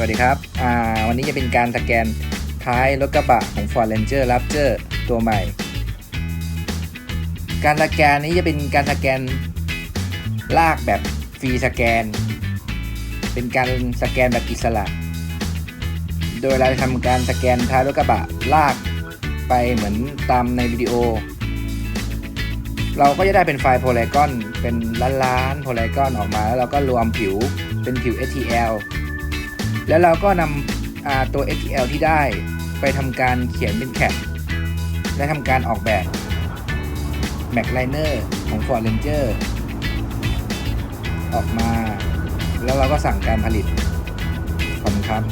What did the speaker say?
วัสดีครับ อ่า วันนี้จะเป็นการสแกนท้ายรถกระบะของ Ford Ranger Raptor ตัวใหม่ การสแกนนี้จะเป็นการสแกนลากแบบฟรีสแกน เป็นการสแกนแบบอิสระ โดยเราจะทำการสแกนท้ายรถกระบะลากไปเหมือนตามในวิดีโอ เราก็จะได้เป็นไฟล์โพล y กอนเป็นล้านๆโพล y กอนออกมาแล้วเราก็รวมผิวเป็นผิว STL แล้วเราก็นำตัว STL ที่ได้ไปทำการเขียนเป็นแคปและทำการออกแบบ Mac Liner ของ Ford Ranger ออกมา แล้วเราก็สั่งการผลิตขอบคุณครับ